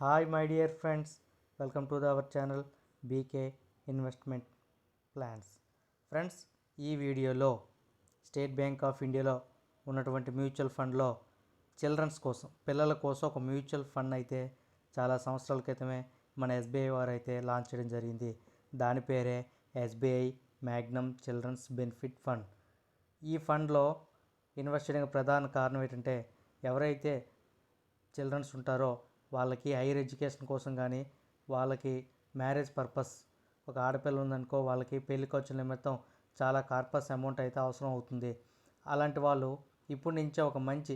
Hi my dear friends. Welcome to the our channel B K investment plans friends ఈ వీడియోలో state bank of ఇండియాలో ఉన్నటువంటి mutual ఫండ్లో children's కోసం పిల్లల కోసం ఒక మ్యూచువల్ ఫండ్ అయితే చాలా సంవత్సరాల క్రితమే మన ఎస్బీఐ వారు అయితే లాంచ్ చేయడం జరిగింది. దాని పేరే SBI magnum children's benefit fund ఈ ఫండ్లో ఇన్వెస్ట్ చేయడానికి ప్రధాన కారణం ఏంటంటే ఎవరైతే చిల్డ్రన్స్ ఉంటారో వాళ్ళకి హైయర్ ఎడ్యుకేషన్ కోసం కానీ వాళ్ళకి మ్యారేజ్ పర్పస్ ఒక ఆడపిల్ల ఉందనుకో వాళ్ళకి పెళ్ళి ఖర్చుల నిమిత్తం చాలా కార్పస్ అమౌంట్ అయితే అవసరం అవుతుంది. అలాంటి వాళ్ళు ఇప్పటి నుంచే ఒక మంచి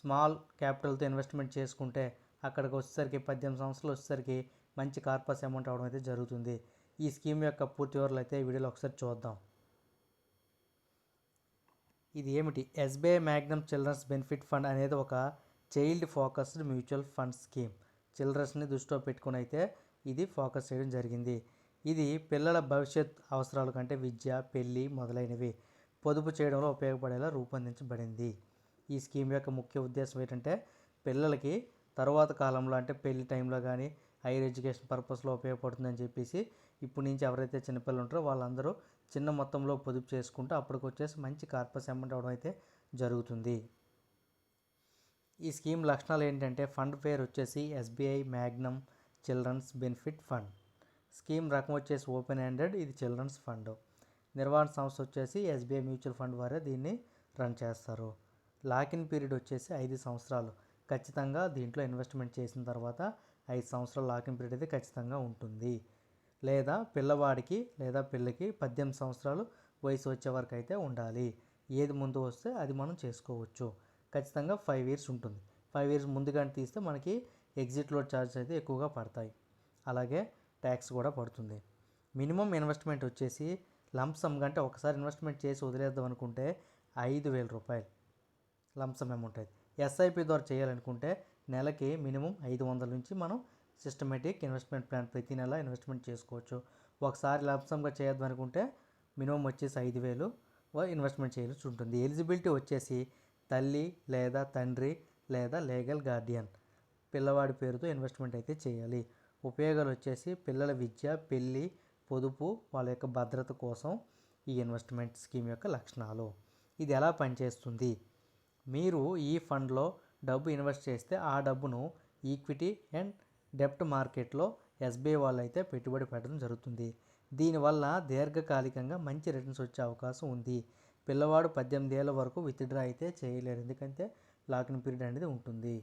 స్మాల్ క్యాపిటల్తో ఇన్వెస్ట్మెంట్ చేసుకుంటే అక్కడికి వచ్చేసరికి పద్దెనిమిది సంవత్సరాలు వచ్చేసరికి మంచి కార్పస్ అమౌంట్ అవడం అయితే జరుగుతుంది. ఈ స్కీమ్ యొక్క పూర్తి వివరాలు అయితే వీడియోలో ఒకసారి చూద్దాం. ఇది ఏమిటి? SBI magnum children's benefit fund అనేది ఒక child focused mutual fund scheme. చిల్డ్రన్స్ని దృష్టిలో పెట్టుకుని అయితే ఇది ఫోకస్ చేయడం జరిగింది. ఇది పిల్లల భవిష్యత్ అవసరాల కంటే విద్య పెళ్ళి మొదలైనవి పొదుపు చేయడంలో ఉపయోగపడేలా రూపొందించబడింది. ఈ స్కీమ్ యొక్క ముఖ్య ఉద్దేశం ఏంటంటే పిల్లలకి తర్వాత కాలంలో అంటే పెళ్ళి టైంలో కానీ హైయర్ ఎడ్యుకేషన్ పర్పస్లో ఉపయోగపడుతుందని చెప్పేసి ఇప్పటి నుంచి ఎవరైతే చిన్నపిల్లలు ఉంటారో వాళ్ళందరూ చిన్న మొత్తంలో పొదుపు చేసుకుంటూ అప్పటికి వచ్చేసి మంచి కార్పస్ అమౌంట్ అవడం అయితే జరుగుతుంది. ఈ స్కీమ్ లక్షణాలు ఏంటంటే ఫండ్ పేరు వచ్చేసి SBI magnum children's benefit fund. Scheme రకం వచ్చేసి ఓపెన్ హ్యాండెడ్ ఇది చిల్డ్రన్స్ ఫండ్. నిర్వహణ సంస్థ వచ్చేసి ఎస్బీఐ మ్యూచువల్ ఫండ్ వారే దీన్ని రన్ చేస్తారు. లాకిన్ పీరియడ్ వచ్చేసి ఐదు సంవత్సరాలు. ఖచ్చితంగా దీంట్లో ఇన్వెస్ట్మెంట్ చేసిన తర్వాత ఐదు సంవత్సరాల లాకిన్ పీరియడ్ అయితే ఖచ్చితంగా ఉంటుంది. లేదా పిల్లవాడికి లేదా పిల్లకి పద్దెనిమిది సంవత్సరాలు వయసు వచ్చే వరకు అయితే ఉండాలి. ఏది ముందు వస్తే అది మనం చేసుకోవచ్చు. ఖచ్చితంగా ఫైవ్ ఇయర్స్ ఉంటుంది. ఫైవ్ ఇయర్స్ ముందుగానే తీస్తే మనకి ఎగ్జిట్ లోడ్ ఛార్జెస్ అయితే ఎక్కువగా పడతాయి. అలాగే ట్యాక్స్ కూడా పడుతుంది. మినిమం ఇన్వెస్ట్మెంట్ వచ్చేసి లంప్సమ్ కంటే ఒకసారి ఇన్వెస్ట్మెంట్ చేసి వదిలేద్దాం అనుకుంటే ఐదు వేల రూపాయలు లంప్సమ్ అమౌంట్ అయితే. ఎస్ఐపి ద్వారా చేయాలనుకుంటే నెలకి మినిమం ఐదు వందల నుంచి మనం సిస్టమేటిక్ ఇన్వెస్ట్మెంట్ ప్లాన్ ప్రతి నెల ఇన్వెస్ట్మెంట్ చేసుకోవచ్చు. ఒకసారి లంప్సమ్గా చేయొద్దు అనుకుంటే మినిమం వచ్చేసి ఐదు వేలు ఇన్వెస్ట్మెంట్ చేయాల్సి ఉంటుంది. ఎలిజిబిలిటీ వచ్చేసి తల్లి లేదా తండ్రి లేదా లీగల్ గార్డియన్. పిల్లవాడి పేరుతో ఇన్వెస్ట్మెంట్ అయితే చేయాలి. ఉపయోగాలు వచ్చేసి పిల్లల విద్య పెళ్ళి పొదుపు వాళ్ళ యొక్క భద్రత కోసం ఈ ఇన్వెస్ట్మెంట్ స్కీమ్ యొక్క లక్షణాలు. ఇది ఎలా పనిచేస్తుంది? మీరు ఈ ఫండ్లో డబ్బు ఇన్వెస్ట్ చేస్తే ఆ డబ్బును ఈక్విటీ అండ్ డెప్ట్ మార్కెట్లో ఎస్బీఐ వాళ్ళు అయితే పెట్టుబడి పెట్టడం జరుగుతుంది. దీనివల్ల దీర్ఘకాలికంగా మంచి రిటర్న్స్ వచ్చే అవకాశం ఉంది. పిల్లవాడు పద్దెనిమిది ఏళ్ళ వరకు విత్డ్రా అయితే చేయలేరు. ఎందుకంటే లాకిన్ పీరియడ్ అనేది ఉంటుంది.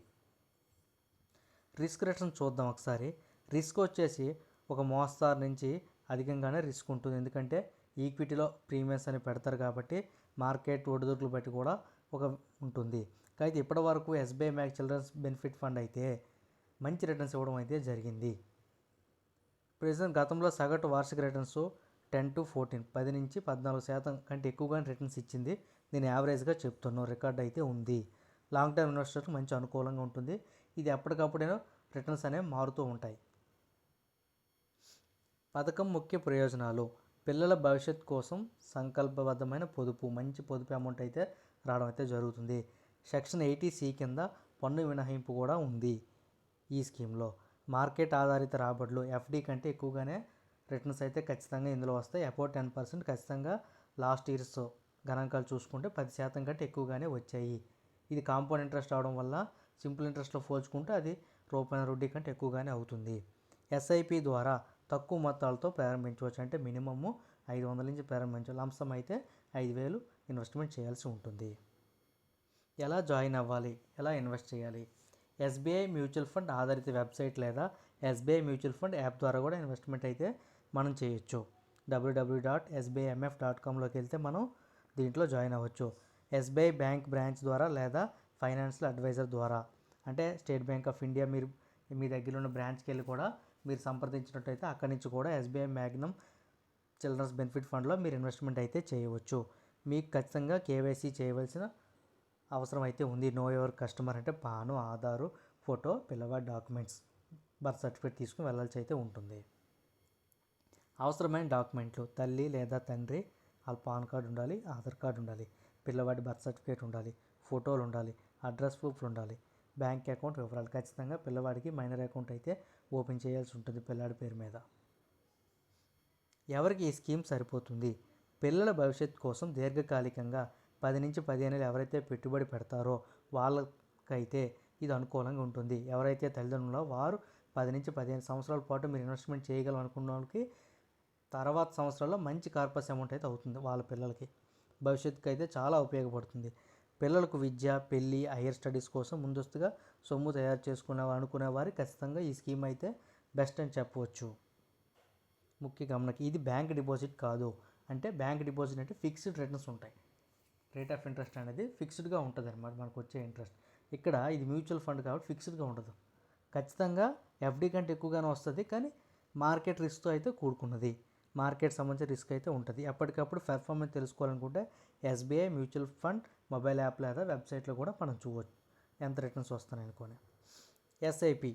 రిస్క్ రిటర్న్ చూద్దాం ఒకసారి. రిస్క్ వచ్చేసి ఒక మోస్తారు నుంచి అధికంగానే రిస్క్ ఉంటుంది. ఎందుకంటే ఈక్విటీలో ప్రీమియమ్స్ అని పెడతారు కాబట్టి మార్కెట్ ఒడిదుడుకులు బట్టి కూడా ఒక ఉంటుంది. అయితే ఇప్పటి వరకు SBI mag children's benefit fund అయితే మంచి రిటర్న్స్ ఇవ్వడం అయితే జరిగింది. ప్రజెంట్ గతంలో సగటు వార్షిక రిటర్న్స్ టెన్ టు ఫోర్టీన్ పది నుంచి పద్నాలుగు శాతం కంటే ఎక్కువగానే రిటర్న్స్ ఇచ్చింది. నేను యావరేజ్గా చెప్తున్నాను రికార్డ్ అయితే ఉంది. లాంగ్ టర్మ్ ఇన్వెస్టర్కి మంచి అనుకూలంగా ఉంటుంది. ఇది ఎప్పటికప్పుడైనా రిటర్న్స్ అనేవి మారుతూ ఉంటాయి. పథకం ముఖ్య ప్రయోజనాలు. పిల్లల భవిష్యత్ కోసం సంకల్పబద్ధమైన పొదుపు మంచి పొదుపు అమౌంట్ అయితే రావడం అయితే జరుగుతుంది. సెక్షన్ ఎయిటీ సి కింద పన్ను మినహాయింపు కూడా ఉంది ఈ స్కీమ్లో. మార్కెట్ ఆధారిత రాబడులు ఎఫ్డి కంటే ఎక్కువగానే రిటర్న్స్ అయితే ఖచ్చితంగా ఇందులో వస్తాయి. అబౌట్ టెన్ పర్సెంట్ ఖచ్చితంగా లాస్ట్ ఇయర్స్ గణాంకాలు చూసుకుంటే పది శాతం కంటే ఎక్కువగానే వచ్చాయి. ఇది కాంపౌండ్ ఇంట్రెస్ట్ అవడం వల్ల సింపుల్ ఇంట్రెస్ట్లో పోల్చుకుంటే అది రూపాయి వడ్డీ కంటే ఎక్కువగానే అవుతుంది. ఎస్ఐపి ద్వారా తక్కువ మొత్తాలతో ప్రారంభించవచ్చు. అంటే మినిమము ఐదు వందల నుంచి ప్రారంభించాలి లంసం అయితే ఐదు వేలు ఇన్వెస్ట్మెంట్ చేయాల్సి ఉంటుంది. ఎలా జాయిన్ అవ్వాలి? ఎలా ఇన్వెస్ట్ చేయాలి? ఎస్బీఐ మ్యూచువల్ ఫండ్ ఆధారిత వెబ్సైట్ లేదా ఎస్బీఐ మ్యూచువల్ ఫండ్ యాప్ ద్వారా కూడా ఇన్వెస్ట్మెంట్ అయితే మనం చేయొచ్చు. W W dot SBIMF dot కామ్లోకి వెళ్తే మనం దీంట్లో జాయిన్ అవ్వచ్చు. ఎస్బీఐ బ్యాంక్ బ్రాంచ్ ద్వారా లేదా ఫైనాన్షియల్ అడ్వైజర్ ద్వారా. అంటే స్టేట్ బ్యాంక్ ఆఫ్ ఇండియా మీరు మీ దగ్గర ఉన్న బ్రాంచ్కి వెళ్ళి కూడా మీరు సంప్రదించినట్టయితే అక్కడి నుంచి కూడా ఎస్బీఐ మ్యాగ్నమ్ చిల్డ్రన్స్ బెనిఫిట్ ఫండ్లో మీరు ఇన్వెస్ట్మెంట్ అయితే చేయవచ్చు. మీకు ఖచ్చితంగా కేవైసీ చేయవలసిన అవసరం అయితే ఉంది. నో ఎవర్ కస్టమర్ అంటే పాను ఆధారు ఫోటో పిల్లవాడి డాక్యుమెంట్స్ బర్త్ సర్టిఫికేట్ తీసుకుని వెళ్ళాల్సి అయితే ఉంటుంది. అవసరమైన డాక్యుమెంట్లు తల్లి లేదా తండ్రి వాళ్ళ పాన్ కార్డు ఉండాలి ఆధార్ కార్డు ఉండాలి పిల్లవాడి బర్త్ సర్టిఫికేట్ ఉండాలి ఫోటోలు ఉండాలి అడ్రస్ ప్రూఫ్లు ఉండాలి బ్యాంక్ అకౌంట్ వివరాలు. ఖచ్చితంగా పిల్లవాడికి మైనర్ అకౌంట్ అయితే ఓపెన్ చేయాల్సి ఉంటుంది పిల్లాడి పేరు మీద. ఎవరికి ఈ స్కీమ్ సరిపోతుంది? పిల్లల భవిష్యత్తు కోసం దీర్ఘకాలికంగా పది నుంచి పదిహేను ఎవరైతే పెట్టుబడి పెడతారో వాళ్ళకైతే ఇది అనుకూలంగా ఉంటుంది. ఎవరైతే తల్లిదండ్రులో వారు పది నుంచి పదిహేను సంవత్సరాల పాటు మీరు ఇన్వెస్ట్మెంట్ చేయగలం అనుకున్న వాళ్ళకి తర్వాత సంవత్సరాల్లో మంచి కార్పస్ అమౌంట్ అయితే అవుతుంది వాళ్ళ పిల్లలకి. భవిష్యత్తుకి అయితే చాలా ఉపయోగపడుతుంది. పిల్లలకు విద్య పెళ్ళి హైయర్ స్టడీస్ కోసం ముందస్తుగా సొమ్ము తయారు చేసుకునే అనుకునే వారికి ఖచ్చితంగా ఈ స్కీమ్ అయితే బెస్ట్ అని చెప్పవచ్చు. ముఖ్య గమనకి ఇది బ్యాంక్ డిపాజిట్ కాదు. అంటే బ్యాంక్ డిపాజిట్ అంటే ఫిక్స్డ్ రిటర్న్స్ ఉంటాయి. రేట్ ఆఫ్ ఇంట్రెస్ట్ అనేది ఫిక్స్డ్గా ఉంటుంది అనమాట మనకు వచ్చే ఇంట్రెస్ట్. ఇక్కడ ఇది మ్యూచువల్ ఫండ్ కాబట్టి ఫిక్స్డ్గా ఉండదు. ఖచ్చితంగా ఎఫ్డి కంటే ఎక్కువగానే వస్తుంది కానీ మార్కెట్ రిస్క్తో అయితే కూడుకున్నది. మార్కెట్ సంబంధించిన రిస్క్ అయితే ఉంటుంది. ఎప్పటికప్పుడు పెర్ఫార్మెన్స్ తెలుసుకోవాలనుకుంటే SBI mutual fund mobile app లేదా వెబ్సైట్లో కూడా మనం చూడవచ్చు ఎంత రిటర్న్స్ వస్తున్నాయి అనుకోని. ఎస్ఐపి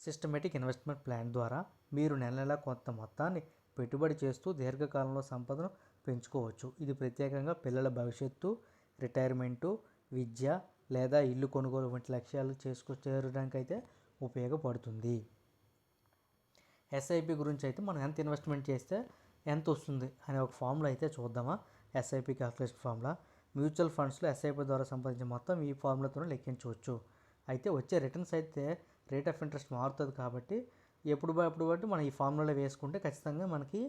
సిస్టమేటిక్ ఇన్వెస్ట్మెంట్ ప్లాన్ ద్వారా మీరు నెల నెలా కొంత మొత్తాన్ని పెట్టుబడి చేస్తూ దీర్ఘకాలంలో సంపదను పెంచుకోవచ్చు. ఇది ప్రత్యేకంగా పిల్లల భవిష్యత్తు రిటైర్మెంటు విద్య లేదా ఇల్లు కొనుగోలు వంటి లక్ష్యాలు చేసుకు చేరడానికి అయితే ఉపయోగపడుతుంది. ఎస్ఐపి గురించి అయితే మనం ఎంత ఇన్వెస్ట్మెంట్ చేస్తే ఎంత వస్తుంది అనే ఒక ఫామ్లో అయితే చూద్దామా. ఎస్ఐపి క్యాల్కులేషన్ ఫార్ములా మ్యూచువల్ ఫండ్స్లో ఎస్ఐపి ద్వారా సంపాదించిన మొత్తం ఈ ఫార్ములాతోనే లెక్కించవచ్చు. అయితే వచ్చే రిటర్న్స్ అయితే రేట్ ఆఫ్ ఇంట్రెస్ట్ మారుతుంది కాబట్టి ఎప్పుడు ఎప్పుడు బట్టి మనం ఈ ఫార్ములాలో వేసుకుంటే ఖచ్చితంగా మనకి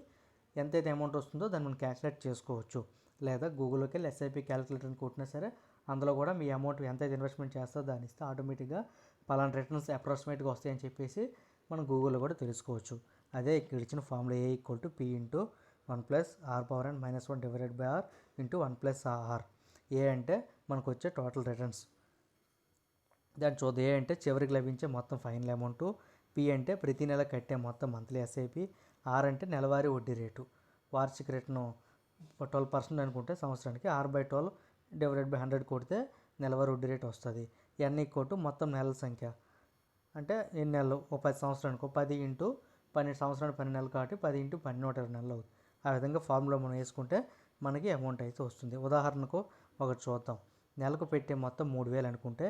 ఎంతైతే అమౌంట్ వస్తుందో దాన్ని మనం క్యాల్కులేట్ చేసుకోవచ్చు. లేదా గూగుల్లోకి వెళ్ళి ఎస్ఐపి క్యాలిక్యులేటర్ని కొట్టినా సరే అందులో కూడా మీ అమౌంట్ ఎంతైతే ఇన్వెస్ట్మెంట్ చేస్తారో దాన్ని ఇస్తే ఆటోమేటిక్గా పలానా రిటర్న్స్ అప్రాక్సిమేట్గా వస్తాయని చెప్పేసి మనం గూగుల్లో కూడా తెలుసుకోవచ్చు. అదే ఇక్కడ ఇచ్చిన formula A equal to P into one plus R power and minus one divided by R into one plus R A అంటే మనకు వచ్చే టోటల్ రిటర్న్స్ దాని చూద్దాం. ఏ అంటే చివరికి లభించే మొత్తం ఫైనల్ అమౌంట్ పి అంటే ప్రతి నెల కట్టే మొత్తం మంత్లీ ఎస్ఐపి ఆర్ అంటే నెలవారీ వడ్డీ రేటు. వార్షిక రేటును ట్వెల్వ్ పర్సెంట్ అనుకుంటే సంవత్సరానికి R by twelve divided by hundred కొడితే నెలవారీ వడ్డీ రేటు వస్తుంది. ఎన్ ఈక్వల్ మొత్తం నెలల సంఖ్య. అంటే ఎన్ని నెలలు? ఓ పది సంవత్సరానికి పది ఇంటూ పన్నెండు సంవత్సరానికి పన్నెండు నెలలు కాబట్టి పది ఇంటూ పన్నెండు నూట ఇరవై నెలలు అవుతుంది. ఆ విధంగా ఫార్ములా మనం వేసుకుంటే మనకి అమౌంట్ అయితే వస్తుంది. ఉదాహరణకు ఒకటి చూద్దాం. నెలకు పెట్టే మొత్తం మూడు వేలు అనుకుంటే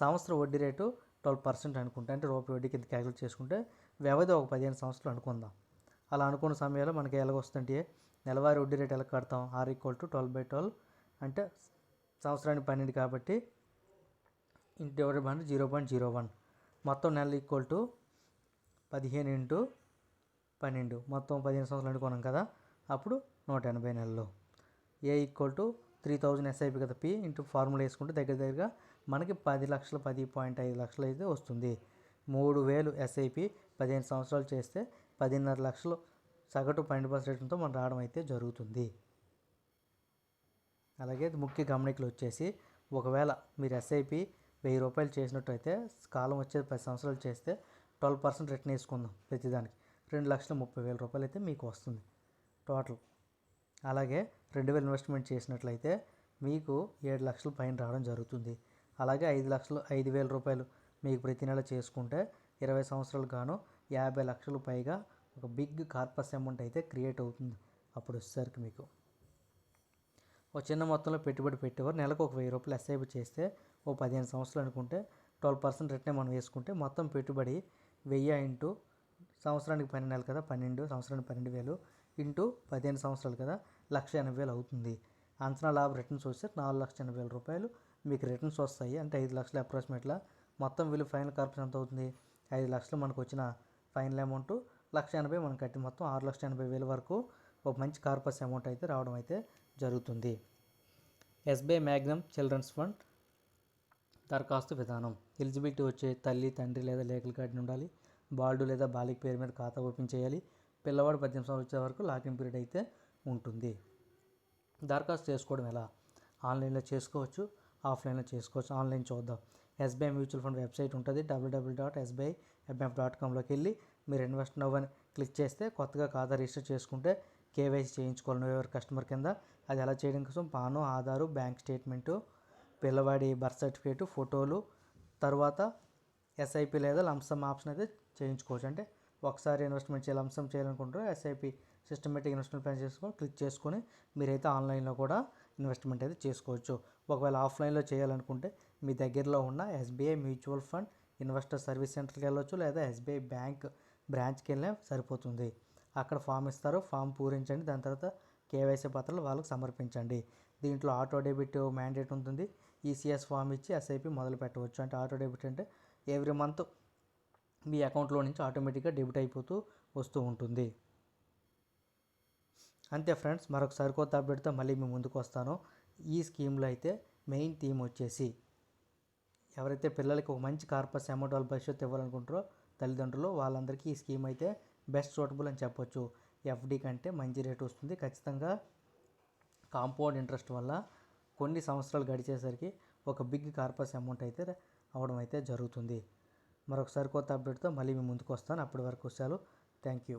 సంవత్సరం వడ్డీ రేటు ట్వెల్వ్ పర్సెంట్ అనుకుంటే అంటే రూపాయి వడ్డీ కింద క్యాలిక్యులేట్ చేసుకుంటే వ్యవధి ఒక పదిహేను సంవత్సరాలు అనుకుందాం. అలా అనుకున్న సమయంలో మనకి ఎలాగొస్తుంటే నెలవారీ వడ్డీ రేట్ ఎలా కడతాం? R equal to twelve by twelve అంటే సంవత్సరానికి పన్నెండు కాబట్టి into divided by zero point zero one మొత్తం నెల ఈక్వల్ టు పదిహేను ఇంటూ పన్నెండు. మొత్తం పదిహేను సంవత్సరాలు అనుకున్నాం కదా? అప్పుడు నూట ఎనభై నెలలు. A equal to three thousand SIP కదా పి ఇంటూ ఫార్ములా వేసుకుంటే దగ్గర దగ్గరగా మనకి పది లక్షల పది పాయింట్ ఐదు లక్షలు అయితే వస్తుంది. మూడు వేలు ఎస్ఐపి పదిహేను సంవత్సరాలు చేస్తే పదిన్నర లక్షలు సగటు పన్నెండు పర్సెంట్తో మనం రావడం అయితే జరుగుతుంది. అలాగే ముఖ్య గమనికలు వచ్చేసి ఒకవేళ మీరు ఎస్ఐపి వెయ్యి రూపాయలు చేసినట్టయితే కాలం వచ్చేది పది సంవత్సరాలు చేస్తే ట్వెల్వ్ పర్సెంట్ రిటర్న్ వేసుకుందాం ప్రతిదానికి. రెండు లక్షల ముప్పై వేల రూపాయలు అయితే మీకు వస్తుంది టోటల్. అలాగే రెండు వేలు ఇన్వెస్ట్మెంట్ చేసినట్లయితే మీకు ఏడు లక్షల పైన రావడం జరుగుతుంది. అలాగే ఐదు లక్షలు ఐదు వేల రూపాయలు మీకు ప్రతి నెల చేసుకుంటే ఇరవై సంవత్సరాలు గాను యాభై లక్షలు పైగా ఒక బిగ్ కార్పస్ అమౌంట్ అయితే క్రియేట్ అవుతుంది అప్పుడు వచ్చేసరికి మీకు. ఒక చిన్న మొత్తంలో పెట్టుబడి పెట్టేవారు. నెలకు ఒక వెయ్యి రూపాయలు ఎస్ఐపి చేస్తే ఓ పదిహేను సంవత్సరాలు అనుకుంటే ట్వెల్వ్ పర్సెంట్ రిటర్న్ మనం వేసుకుంటే మొత్తం పెట్టుబడి వెయ్యి ఇంటూ సంవత్సరానికి పన్నెండు నెలలు కదా పన్నెండు సంవత్సరానికి పన్నెండు వేలు ఇంటూ పదిహేను సంవత్సరాలు కదా లక్ష ఎనభై వేలు అవుతుంది. అంచనా లాభ రిటర్న్స్ వస్తే నాలుగు లక్షల ఎనభై వేల రూపాయలు మీకు రిటర్న్స్ వస్తాయి. అంటే ఐదు లక్షలు అప్రాక్సిమేట్లా మొత్తం విలువ ఫైనల్ కార్పొరేషన్ ఎంత అవుతుంది? ఐదు లక్షలు మనకు వచ్చిన ఫైనల్ అమౌంట్ లక్ష ఎనభై మనం కట్టి మొత్తం ఆరు లక్షల ఎనభై వేల వరకు ఒక మంచి కార్పస్ అమౌంట్ అయితే రావడం అయితే జరుగుతుంది. ఎస్బీఐ మ్యాగ్నమ్ చిల్డ్రన్స్ ఫండ్ దరఖాస్తు విధానం. ఎలిజిబిలిటీ వచ్చే తల్లి తండ్రి లేదా లేఖల గార్డియన్ ఉండాలి. బాలుడు లేదా బాలిక పేరు మీద ఖాతా ఓపెన్ చేయాలి. పిల్లవాడు పద్దెనిమిది సంవత్సరాలు వచ్చే వరకు లాకింగ్ పీరియడ్ అయితే ఉంటుంది. దరఖాస్తు చేసుకోవడం ఎలా? ఆన్లైన్లో చేసుకోవచ్చు ఆఫ్లైన్లో చేసుకోవచ్చు. ఆన్లైన్ చూద్దాం. ఎస్బీఐ మ్యూచువల్ ఫండ్ వెబ్సైట్ ఉంటుంది. W W dot SBI MF dot కామ్లోకి వెళ్ళి మీరు ఇన్వెస్ట్ నవ్ అని క్లిక్ చేస్తే కొత్తగా ఖాతా రిజిస్టర్ చేసుకుంటే కేవైసీ చేయించుకోవాలి. ఎవరి కస్టమర్ కింద. అది ఎలా చేయడం కోసం పాను ఆధారు బ్యాంక్ స్టేట్మెంటు పిల్లవాడి బర్త్ సర్టిఫికేట్ ఫోటోలు తర్వాత ఎస్ఐపి లేదా లంసమ్ ఆప్షన్ అయితే చేయించుకోవచ్చు. అంటే ఒకసారి ఇన్వెస్ట్మెంట్ చేయాలి లంసమ్ చేయాలనుకుంటారో ఎస్ఐపి సిస్టమేటిక్ ఇన్వెస్ట్మెంట్ ప్లాన్ చేసుకొని క్లిక్ చేసుకొని మీరైతే ఆన్లైన్లో కూడా ఇన్వెస్ట్మెంట్ అయితే చేసుకోవచ్చు. ఒకవేళ ఆఫ్లైన్లో చేయాలనుకుంటే మీ దగ్గరలో ఉన్న SBI mutual fund investor service సెంటర్కి వెళ్ళొచ్చు లేదా ఎస్బీఐ బ్యాంక్ బ్రాంచ్కి వెళ్ళినా సరిపోతుంది. అక్కడ ఫామ్ ఇస్తారు ఫామ్ పూరించండి దాని తర్వాత కేవైసీ పత్రాలు వాళ్ళకి సమర్పించండి. దీంట్లో ఆటో డెబిట్ మ్యాండేట్ ఉంటుంది. ఈసీఎస్ ఫామ్ ఇచ్చి ఎస్ఐపి మొదలు పెట్టవచ్చు. అంటే ఆటో డెబిట్ అంటే ఎవ్రీ మంత్ మీ అకౌంట్లో నుంచి ఆటోమేటిక్గా డెబిట్ అయిపోతూ వస్తూ ఉంటుంది. అంతే ఫ్రెండ్స్ మరొక సరికొత్త అప్డేట్తో మళ్ళీ మీ ముందుకు వస్తాను. ఈ స్కీమ్లో అయితే మెయిన్ థీమ్ వచ్చేసి ఎవరైతే పిల్లలకి ఒక మంచి కార్పస్ అమౌంట్ వాళ్ళ భవిష్యత్తు ఇవ్వాలనుకుంటారో తల్లిదండ్రులు వాళ్ళందరికీ ఈ స్కీమ్ అయితే బెస్ట్ సూటబుల్ అని చెప్పొచ్చు. ఎఫ్డి కంటే మంచి రేట్ వస్తుంది. ఖచ్చితంగా కాంపౌండ్ ఇంట్రెస్ట్ వల్ల కొన్ని సంవత్సరాలు గడిచేసరికి ఒక బిగ్ కార్పస్ అమౌంట్ అయితే అవడం అయితే జరుగుతుంది. మరొకసారి కొత్త అప్డేట్తో మళ్ళీ మీ ముందుకు వస్తాను. అప్పటి వరకు సెలవు. Thank you.